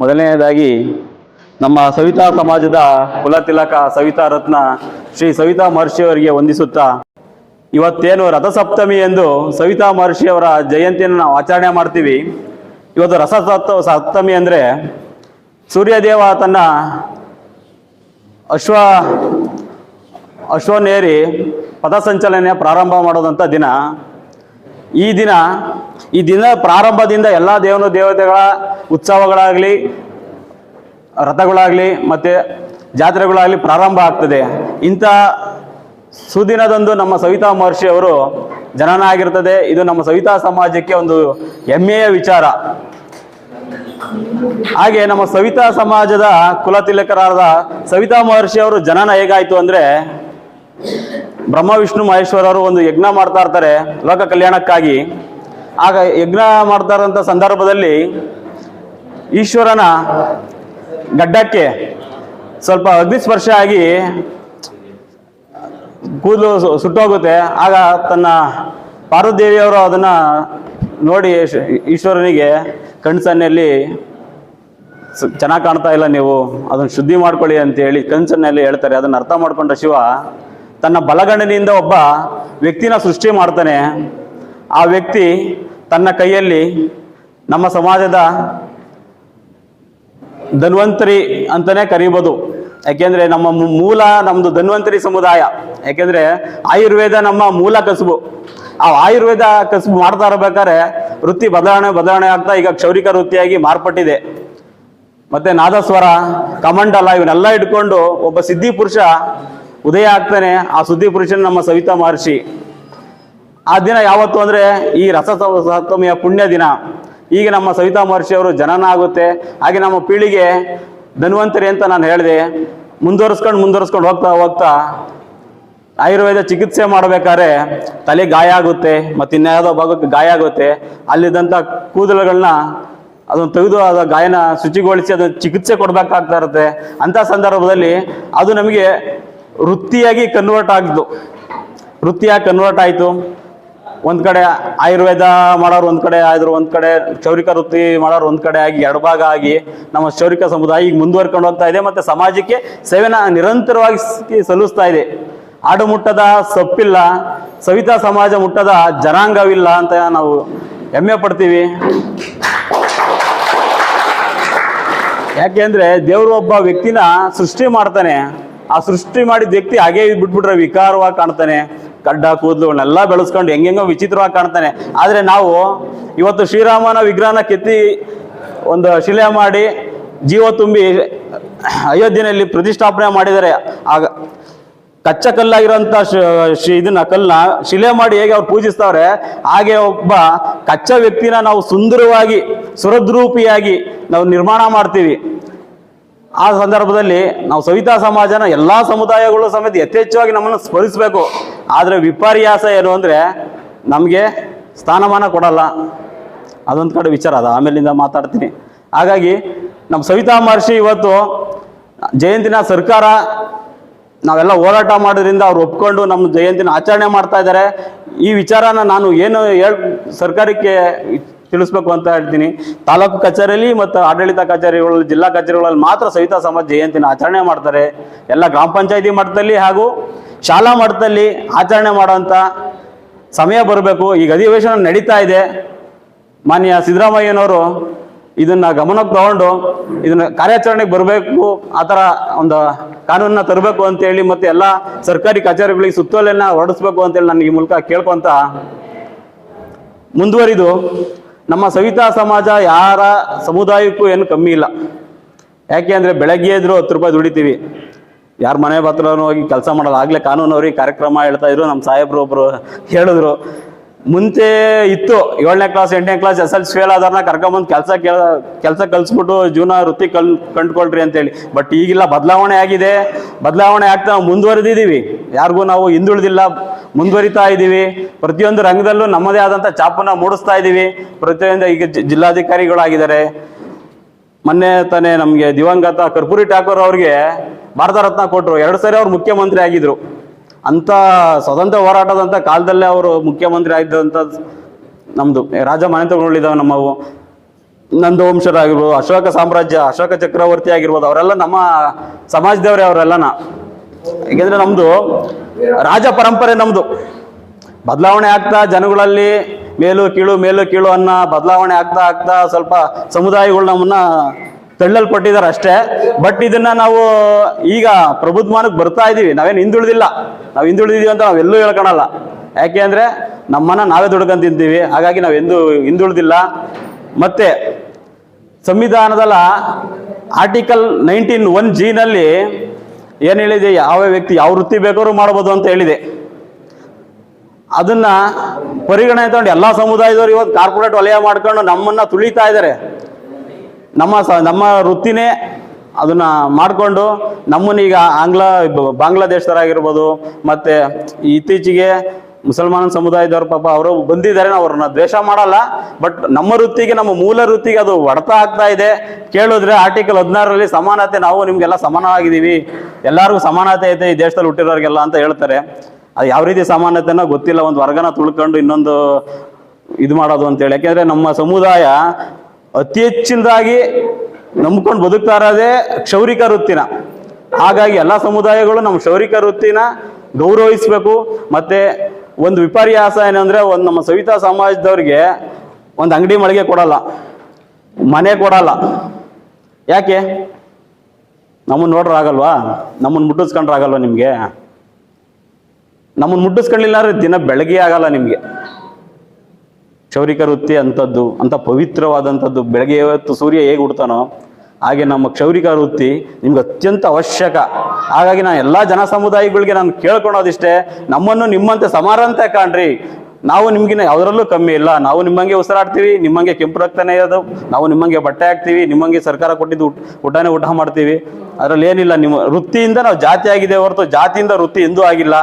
ಮೊದಲನೆಯದಾಗಿ ನಮ್ಮ ಸವಿತಾ ಸಮಾಜದ ಕುಲತಿಲಕ ಸವಿತಾ ರತ್ನ ಶ್ರೀ ಸವಿತಾ ಮಹರ್ಷಿಯವರಿಗೆ ವಂದಿಸುತ್ತಾ, ಇವತ್ತೇನು ರಥಸಪ್ತಮಿ ಎಂದು ಸವಿತಾ ಮಹರ್ಷಿಯವರ ಜಯಂತಿಯನ್ನು ನಾವು ಆಚರಣೆ ಮಾಡ್ತೀವಿ. ಇವತ್ತು ರಸ ಸಪ್ತ- ಸಪ್ತಮಿ ಅಂದರೆ ಸೂರ್ಯದೇವ ತನ್ನ ಅಶ್ವ ಅಶ್ವನೇರಿ ಪಥಸಂಚಲನೆ ಪ್ರಾರಂಭ ಮಾಡೋದಂಥ ದಿನ. ಈ ದಿನ ಈ ದಿನ ಪ್ರಾರಂಭದಿಂದ ಎಲ್ಲ ದೇವನ ದೇವತೆಗಳ ಉತ್ಸವಗಳಾಗಲಿ, ರಥಗಳಾಗಲಿ ಮತ್ತು ಜಾತ್ರೆಗಳಾಗಲಿ ಪ್ರಾರಂಭ ಆಗ್ತದೆ. ಇಂಥ ಸುದಿನದಂದು ನಮ್ಮ ಸವಿತಾ ಮಹರ್ಷಿ ಅವರು ಜನನ ಆಗಿರ್ತದೆ ಇದು ನಮ್ಮ ಸವಿತಾ ಸಮಾಜಕ್ಕೆ ಒಂದು ಹೆಮ್ಮೆಯ ವಿಚಾರ. ಹಾಗೆ ನಮ್ಮ ಸವಿತಾ ಸಮಾಜದ ಕುಲತಿಲಕರಾದ ಸವಿತಾ ಮಹರ್ಷಿ ಅವರು ಜನನ ಹೇಗಾಯಿತು ಅಂದ್ರೆ ಬ್ರಹ್ಮ ವಿಷ್ಣು ಮಹೇಶ್ವರರು ಒಂದು ಯಜ್ಞ ಮಾಡ್ತಾ ಇರ್ತಾರೆ ಲೋಕ ಕಲ್ಯಾಣಕ್ಕಾಗಿ. ಆಗ ಯಜ್ಞ ಮಾಡ್ತಾರಂಥ ಸಂದರ್ಭದಲ್ಲಿ ಈಶ್ವರನ ಗಡ್ಡಕ್ಕೆ ಸ್ವಲ್ಪ ಅಗ್ನಿಸ್ಪರ್ಶ ಆಗಿ ಕೂದಲು ಸುಟ್ಟೋಗುತ್ತೆ. ಆಗ ತನ್ನ ಪಾರ್ವದೇವಿಯವರು ಅದನ್ನ ನೋಡಿ ಈಶ್ವರನಿಗೆ ಕಣ್ಸನ್ನಲ್ಲಿ ಚೆನ್ನಾಗಿ ಕಾಣ್ತಾ ಇಲ್ಲ ನೀವು, ಅದನ್ನು ಶುದ್ಧಿ ಮಾಡ್ಕೊಳ್ಳಿ ಅಂತ ಹೇಳಿ ಕನ್ಸನ್ನಲ್ಲಿ ಹೇಳ್ತಾರೆ. ಅದನ್ನು ಅರ್ಥ ಮಾಡ್ಕೊಂಡ ಶಿವ ತನ್ನ ಬಲಗಣ್ಣಿನಿಂದ ಒಬ್ಬ ವ್ಯಕ್ತಿನ ಸೃಷ್ಟಿ ಮಾಡ್ತಾನೆ. ಆ ವ್ಯಕ್ತಿ ತನ್ನ ಕೈಯಲ್ಲಿ ನಮ್ಮ ಸಮಾಜದ ಧನ್ವಂತರಿ ಅಂತಲೇ ಕರೀಬೋದು. ಯಾಕೆಂದ್ರೆ ನಮ್ಮ ಮೂಲ ನಮ್ಮದು ಧನ್ವಂತರಿ ಸಮುದಾಯ. ಯಾಕೆಂದ್ರೆ ಆಯುರ್ವೇದ ನಮ್ಮ ಮೂಲ ಕಸುಬು. ಆ ಆಯುರ್ವೇದ ಕಸುಬು ಮಾಡ್ತಾ ಇರಬೇಕಾದ್ರೆ ವೃತ್ತಿ ಬದಲಾವಣೆ ಬದಲಾವಣೆ ಆಗ್ತಾ ಈಗ ಕ್ಷೌರಿಕ ವೃತ್ತಿಯಾಗಿ ಮಾರ್ಪಟ್ಟಿದೆ. ಮತ್ತೆ ನಾದಸ್ವರ, ಕಮಂಡಲ ಇವನ್ನೆಲ್ಲ ಇಟ್ಕೊಂಡು ಒಬ್ಬ ಸಿದ್ಧಿ ಪುರುಷ ಉದಯ ಆಗ್ತಾನೆ. ಆ ಸುದ್ದಿ ಪುರುಷನ ನಮ್ಮ ಸವಿತಾ ಮಹರ್ಷಿ. ಆ ದಿನ ಯಾವತ್ತು ಅಂದ್ರೆ ಈ ರಸ ಸಪ್ತಮಿಯ ಪುಣ್ಯ ದಿನ. ಈಗ ನಮ್ಮ ಸವಿತಾ ಮಹರ್ಷಿ ಅವರು ಜನನ ಆಗುತ್ತೆ. ಹಾಗೆ ನಮ್ಮ ಪೀಳಿಗೆ ಧನ್ವಂತರಿ ಅಂತ ನಾನು ಹೇಳಿದೆ. ಮುಂದುವರಿಸ್ಕೊಂಡು ಮುಂದುವರಿಸ್ಕೊಂಡು ಹೋಗ್ತಾ ಹೋಗ್ತಾ ಆಯುರ್ವೇದ ಚಿಕಿತ್ಸೆ ಮಾಡಬೇಕಾದ್ರೆ ತಲೆ ಗಾಯ ಆಗುತ್ತೆ, ಮತ್ತು ಇನ್ಯಾವುದೋ ಭಾಗಕ್ಕೆ ಗಾಯ ಆಗುತ್ತೆ. ಅಲ್ಲಿದ್ದಂಥ ಕೂದಲುಗಳನ್ನ ಅದನ್ನು ತೆಗೆದು ಅದ ಗಾಯನ ಶುಚಿಗೊಳಿಸಿ ಅದನ್ನು ಚಿಕಿತ್ಸೆ ಕೊಡಬೇಕಾಗ್ತಾ ಇರುತ್ತೆ. ಅಂಥ ಸಂದರ್ಭದಲ್ಲಿ ಅದು ನಮಗೆ ವೃತ್ತಿಯಾಗಿ ಕನ್ವರ್ಟ್ ಆಗಿದ್ದು ವೃತ್ತಿಯಾಗಿ ಕನ್ವರ್ಟ್ ಆಯಿತು. ಒಂದು ಕಡೆ ಆಯುರ್ವೇದ ಮಾಡೋರು ಒಂದು ಕಡೆ ಆದ್ರು ಒಂದು ಕಡೆ ಚೌರಿಕ ವೃತ್ತಿ ಮಾಡೋರು ಒಂದು ಕಡೆ ಆಗಿ, ಎರಡು ಭಾಗ ಆಗಿ ನಮ್ಮ ಕ್ಷೌರಿಕ ಸಮುದಾಯ ಈಗ ಮುಂದುವರ್ಕೊಂಡು ಹೋಗ್ತಾ ಇದೆ ಮತ್ತು ಸಮಾಜಕ್ಕೆ ಸೇವೆನ ನಿರಂತರವಾಗಿ ಸಲ್ಲಿಸ್ತಾ ಇದೆ. ಆಡು ಮುಟ್ಟದ ಸೊಪ್ಪಿಲ್ಲ, ಸವಿತಾ ಸಮಾಜ ಮುಟ್ಟದ ಜನಾಂಗವಿಲ್ಲ ಅಂತ ನಾವು ಹೆಮ್ಮೆ ಪಡ್ತೀವಿ. ಯಾಕೆಂದ್ರೆ ದೇವರು ಒಬ್ಬ ವ್ಯಕ್ತಿನ ಸೃಷ್ಟಿ ಮಾಡ್ತಾನೆ. ಆ ಸೃಷ್ಟಿ ಮಾಡಿದ ವ್ಯಕ್ತಿ ಹಾಗೆ ಬಿಟ್ಬಿಟ್ರೆ ವಿಕಾರವಾಗಿ ಕಾಣ್ತಾನೆ. ಗಡ್ಡ ಕೂದಲುಗಳನ್ನೆಲ್ಲ ಬೆಳೆಸ್ಕೊಂಡು ಹೆಂಗೆಂಗೋ ವಿಚಿತ್ರವಾಗಿ ಕಾಣ್ತಾನೆ. ಆದರೆ ನಾವು ಇವತ್ತು ಶ್ರೀರಾಮನ ವಿಗ್ರಹನ ಕೆತ್ತಿ ಒಂದು ಶಿಲೆ ಮಾಡಿ ಜೀವ ತುಂಬಿ ಅಯೋಧ್ಯೆಯಲ್ಲಿ ಪ್ರತಿಷ್ಠಾಪನೆ ಮಾಡಿದರೆ ಆಗ ಕಚ್ಚ ಕಲ್ಲಾಗಿರೋಂಥ ಇದನ್ನ ಕಲ್ಲನ್ನ ಶಿಲೆ ಮಾಡಿ ಹೇಗೆ ಅವ್ರು ಪೂಜಿಸ್ತಾವ್ರೆ, ಹಾಗೆ ಒಬ್ಬ ಕಚ್ಚ ವ್ಯಕ್ತಿನ ನಾವು ಸುಂದರವಾಗಿ, ಸುರದ್ರೂಪಿಯಾಗಿ ನಾವು ನಿರ್ಮಾಣ ಮಾಡ್ತೀವಿ. ಆ ಸಂದರ್ಭದಲ್ಲಿ ನಾವು ಸವಿತಾ ಸಮಾಜನ ಎಲ್ಲ ಸಮುದಾಯಗಳು ಸಮೇತ ಯಥೇಚ್ಛವಾಗಿ ನಮ್ಮನ್ನು ಸ್ಮರಿಸಬೇಕು. ಆದರೆ ವಿಪರ್ಯಾಸ ಏನು ಅಂದರೆ ನಮಗೆ ಸ್ಥಾನಮಾನ ಕೊಡಲ್ಲ. ಅದೊಂದು ಕಡೆ ವಿಚಾರ ಅದು. ಆಮೇಲಿಂದ ಮಾತಾಡ್ತೀನಿ. ಹಾಗಾಗಿ ನಮ್ಮ ಸವಿತಾ ಮಹರ್ಷಿ ಇವತ್ತು ಜಯಂತಿನ ಸರ್ಕಾರ ನಾವೆಲ್ಲ ಹೋರಾಟ ಮಾಡೋದ್ರಿಂದ ಅವ್ರು ಒಪ್ಕೊಂಡು ನಮ್ಮ ಜಯಂತಿನ ಆಚರಣೆ ಮಾಡ್ತಾ ಇದ್ದಾರೆ. ಈ ವಿಚಾರನ ನಾನು ಏನು ಹೇಳ್ ಸರ್ಕಾರಕ್ಕೆ ತಿಳಿಸ್ಬೇಕು ಅಂತ ಹೇಳ್ತೀನಿ. ತಾಲೂಕು ಕಚೇರಿಯಲ್ಲಿ ಮತ್ತು ಆಡಳಿತ ಕಚೇರಿಗಳಲ್ಲಿ, ಜಿಲ್ಲಾ ಕಚೇರಿಗಳಲ್ಲಿ ಮಾತ್ರ ಸವಿತಾ ಸಮಾಜ ಜಯಂತಿನ ಆಚರಣೆ ಮಾಡ್ತಾರೆ. ಎಲ್ಲ ಗ್ರಾಮ ಪಂಚಾಯತಿ ಮಟ್ಟದಲ್ಲಿ ಹಾಗೂ ಶಾಲಾ ಮಟ್ಟದಲ್ಲಿ ಆಚರಣೆ ಮಾಡುವಂಥ ಸಮಯ ಬರಬೇಕು. ಈಗ ಅಧಿವೇಶನ ನಡೀತಾ ಇದೆ. ಮಾನ್ಯ ಸಿದ್ದರಾಮಯ್ಯನವರು ಇದನ್ನ ಗಮನಕ್ಕೆ ತಗೊಂಡು ಇದನ್ನ ಕಾರ್ಯಾಚರಣೆಗೆ ಬರಬೇಕು, ಆ ಥರ ಒಂದು ಕಾನೂನನ್ನ ತರಬೇಕು ಅಂತೇಳಿ ಮತ್ತೆ ಎಲ್ಲ ಸರ್ಕಾರಿ ಕಚೇರಿಗಳಿಗೆ ಸುತ್ತೋಲೆನ ಹೊರಡಿಸ್ಬೇಕು ಅಂತೇಳಿ ನಾನು ಈ ಮೂಲಕ ಕೇಳ್ಕೊಂತ ಮುಂದುವರಿದು, ನಮ್ಮ ಸವಿತಾ ಸಮಾಜ ಯಾರ ಸಮುದಾಯಕ್ಕೂ ಏನು ಕಮ್ಮಿ ಇಲ್ಲ. ಯಾಕೆ ಅಂದರೆ ಬೆಳಗ್ಗೆ ಎದ್ರು ಹತ್ತು ರೂಪಾಯಿ ದುಡಿತೀವಿ. ಯಾರ ಮನೆ ಹತ್ರನೂ ಹೋಗಿ ಕೆಲಸ ಮಾಡೋದು ಆಗಲೇ ಕಾನೂನವ್ರಿಗೆ ಕಾರ್ಯಕ್ರಮ ಹೇಳ್ತಾ ಇದ್ರು ನಮ್ಮ ಸಾಹೇಬ್ರು ಒಬ್ರು ಹೇಳಿದ್ರು. ಮುಂಚೆ ಇತ್ತು, ಏಳನೇ ಕ್ಲಾಸ್ ಎಂಟನೇ class S L C fail ಆದಾರನ್ನ ಕರ್ಕೊಂಬಂದು ಕೆಲಸ ಕೇಳ, ಕೆಲಸ ಕಲಿಸ್ಬಿಟ್ಟು ಜೀವನ ವೃತ್ತಿ ಕಲ್, ಕಂಡುಕೊಳ್ರಿ ಅಂತೇಳಿ. ಬಟ್ ಈಗಿಲ್ಲ, ಬದಲಾವಣೆ ಆಗಿದೆ. ಬದಲಾವಣೆ ಆಗ್ತಾ ನಾವು ಮುಂದುವರೆದಿದ್ದೀವಿ ಯಾರಿಗೂ ನಾವು ಹಿಂದುಳಿದಿಲ್ಲ, ಮುಂದುವರಿತಾ ಇದ್ದೀವಿ ಪ್ರತಿಯೊಂದು ರಂಗದಲ್ಲೂ ನಮ್ಮದೇ ಆದಂಥ ಚಾಪನ್ನ ಮೂಡಿಸ್ತಾ ಇದ್ದೀವಿ ಪ್ರತಿಯೊಂದು ಈಗ ಜಿಲ್ಲಾಧಿಕಾರಿಗಳಾಗಿದ್ದಾರೆ. ಮೊನ್ನೆ ತಾನೇ ನಮಗೆ ದಿವಂಗತ ಕರ್ಪೂರಿ ಠಾಕೂರ್ ಅವ್ರಿಗೆ ಭಾರತ ರತ್ನ ಕೊಟ್ಟರು ಎರಡು ಸಾರಿ ಅವ್ರು ಮುಖ್ಯಮಂತ್ರಿ ಆಗಿದ್ರು. ಅಂತ ಸ್ವತಂತ್ರ ಹೋರಾಟದಂತ ಕಾಲದಲ್ಲೇ ಅವರು ಮುಖ್ಯಮಂತ್ರಿ ಆಗಿದ್ದಂಥ ನಮ್ಮದು ರಾಜ ಮನೆತನಗಳಿದ್ದಾವೆ ನಮ್ಮವು. ನಂದವಂಶರಾಗಿರ್ಬೋದು ಅಶೋಕ ಸಾಮ್ರಾಜ್ಯ, ಅಶೋಕ ಚಕ್ರವರ್ತಿ ಆಗಿರ್ಬೋದು, ಅವರೆಲ್ಲ ನಮ್ಮ ಸಮಾಜದವರೇ ಅವರೆಲ್ಲನ. ಏಕೆಂದರೆ ನಮ್ಮದು ರಾಜ ಪರಂಪರೆ ನಮ್ಮದು ಬದಲಾವಣೆ ಆಗ್ತಾ ಜನಗಳಲ್ಲಿ ಮೇಲು ಕೀಳು ಮೇಲು ಕೀಳು ಅನ್ನ ಬದಲಾವಣೆ ಆಗ್ತಾ ಆಗ್ತಾ ಸ್ವಲ್ಪ ಸಮುದಾಯಗಳು ನಮ್ಮನ್ನ ತಳ್ಳಲ್ಪಟ್ಟಿದ್ದಾರೆ ಅಷ್ಟೇ. ಬಟ್ ಇದನ್ನ ನಾವು ಈಗ ಪ್ರಬುದ್ಧಮಾನಕ್ಕೆ ಬರ್ತಾ ಇದೀವಿ. ನಾವೇನು ಹಿಂದುಳಿದಿಲ್ಲ. ನಾವು ಹಿಂದುಳಿದೀವಿ ಅಂತ ನಾವೆಲ್ಲೂ ಹೇಳ್ಕೊಳಲ್ಲ. ಯಾಕೆ ಅಂದರೆ ನಮ್ಮನ್ನ ನಾವೇ ದುಡ್ಕೊಂತಿದ್ದೀವಿ ಹಾಗಾಗಿ ನಾವೆಂದೂ ಹಿಂದುಳಿದಿಲ್ಲ. ಮತ್ತೆ ಸಂವಿಧಾನದಲ್ಲ ಆರ್ಟಿಕಲ್ ನೈನ್ಟೀನ್ ಒನ್ ಜಿನಲ್ಲಿ ಏನು ಹೇಳಿದೆ? ಯಾವ ವ್ಯಕ್ತಿ ಯಾವ ವೃತ್ತಿ ಬೇಕಾದ್ರೂ ಮಾಡ್ಬೋದು ಅಂತ ಹೇಳಿದೆ. ಅದನ್ನ ಪರಿಗಣನೆ ತಗೊಂಡು ಎಲ್ಲ ಸಮುದಾಯದವರು ಇವತ್ತು ಕಾರ್ಪೊರೇಟ್ ವಲಯ ಮಾಡ್ಕೊಂಡು ನಮ್ಮನ್ನ ತುಳಿತಾ ಇದ್ದಾರೆ ನಮ್ಮ ಸ, ನಮ್ಮ ವೃತ್ತಿನೇ ಅದನ್ನ ಮಾಡಿಕೊಂಡು ನಮ್ಮನ್ನೀಗ ಆಂಗ್ಲ ಬಾಂಗ್ಲಾದೇಶದವರಾಗಿರ್ಬೋದು ಮತ್ತೆ ಇತ್ತೀಚೆಗೆ ಮುಸಲ್ಮಾನ ಸಮುದಾಯದವ್ರು ಪಾಪ ಅವರು ಬಂದಿದ್ದಾರೆ, ನಾವು ಅವ್ರನ್ನ ದ್ವೇಷ ಮಾಡಲ್ಲ, ಬಟ್ ನಮ್ಮ ವೃತ್ತಿಗೆ, ನಮ್ಮ ಮೂಲ ವೃತ್ತಿಗೆ ಅದು ಹೊಡೆತ ಆಗ್ತಾ ಇದೆ. ಕೇಳಿದ್ರೆ ಆರ್ಟಿಕಲ್ ಹದಿನಾರರಲ್ಲಿ ಸಮಾನತೆ, ನಾವು ನಿಮ್ಗೆಲ್ಲ ಸಮಾನವಾಗಿದ್ದೀವಿ, ಎಲ್ಲರಿಗೂ ಸಮಾನತೆ ಐತೆ ಈ ದೇಶದಲ್ಲಿ ಹುಟ್ಟಿರೋರಿಗೆಲ್ಲ ಅಂತ ಹೇಳ್ತಾರೆ. ಅದು ಯಾವ ರೀತಿ ಸಮಾನತೆನೋ ಗೊತ್ತಿಲ್ಲ, ಒಂದು ವರ್ಗನ ತುಳ್ಕೊಂಡು ಇನ್ನೊಂದು ಇದು ಮಾಡೋದು ಅಂತೇಳಿ ಯಾಕೆಂದ್ರೆ ನಮ್ಮ ಸಮುದಾಯ ಅತಿ ಹೆಚ್ಚಿನದಾಗಿ ನಂಬ್ಕೊಂಡು ಬದುಕ್ತಾ ಇರೋದೇ ಕ್ಷೌರಿಕ ವೃತ್ತಿನ. ಹಾಗಾಗಿ ಎಲ್ಲ ಸಮುದಾಯಗಳು ನಮ್ಮ ಕ್ಷೌರಿಕ ವೃತ್ತಿನ ಗೌರವಿಸಬೇಕು. ಮತ್ತೆ ಒಂದು ವಿಪರ್ಯಾಸ ಏನಂದ್ರೆ ಒಂದು ನಮ್ಮ ಸವಿತಾ ಸಮಾಜದವ್ರಿಗೆ ಒಂದು ಅಂಗಡಿ ಮಳಿಗೆ ಕೊಡಲ್ಲ, ಮನೆ ಕೊಡಲ್ಲ. ಯಾಕೆ? ನಮ್ಮನ್ನು ನೋಡ್ರಾಗಲ್ವಾ ನಮ್ಮನ್ನು ಮುಟ್ಟಿಸ್ಕೊಂಡ್ರಾಗಲ್ವಾ ನಿಮಗೆ? ನಮ್ಮನ್ನ ಮುಟ್ಟಿಸ್ಕೊಳ್ಳಿಲ್ಲ ಅಂದ್ರೆ ದಿನ ಬೆಳಗ್ಗೆ ಆಗಲ್ಲ ನಿಮಗೆ. ಕ್ಷೌರಿಕ ವೃತ್ತಿ ಅಂಥದ್ದು ಅಂಥ ಪವಿತ್ರವಾದಂಥದ್ದು, ಬೆಳಗ್ಗೆ ಇವತ್ತು ಸೂರ್ಯ ಹೇಗೆ ಹುಡ್ತಾನೋ ಹಾಗೆ ನಮ್ಮ ಕ್ಷೌರಿಕ ವೃತ್ತಿ ನಿಮ್ಗೆ ಅತ್ಯಂತ ಅವಶ್ಯಕ. ಹಾಗಾಗಿ ನಾನು ಎಲ್ಲ ಜನ ಸಮುದಾಯಗಳಿಗೆ ನಾನು ಕೇಳ್ಕೊಳೋದಿಷ್ಟೇ ನಮ್ಮನ್ನು ನಿಮ್ಮಂತೆ ಸಮಾರಂತೆ ಕಾಣ್ರಿ. ನಾವು ನಿಮ್ಗಿನ ಯಾವುದರಲ್ಲೂ ಕಮ್ಮಿ ಇಲ್ಲ. ನಾವು ನಿಮ್ಮಂಗೆ ಉಸಿರಾಡ್ತೀವಿ, ನಿಮ್ಮಂಗೆ ಕೆಂಪು ರಕ್ತನೇ ಇರೋದು. ನಾವು ನಿಮ್ಮಂಗೆ ಬಟ್ಟೆ ಹಾಕ್ತೀವಿ, ನಿಮ್ಮಂಗೆ ಸರ್ಕಾರ ಕೊಟ್ಟಿದ್ದು ಊಟ, ಊಟನೇ ಊಟ ಮಾಡ್ತೀವಿ. ಅದರಲ್ಲಿ ಏನಿಲ್ಲ, ನಿಮ್ಮ ವೃತ್ತಿಯಿಂದ ನಾವು ಜಾತಿ ಆಗಿದೆ ಹೊರತು ಜಾತಿಯಿಂದ ವೃತ್ತಿ ಎಂದೂ ಆಗಿಲ್ಲ.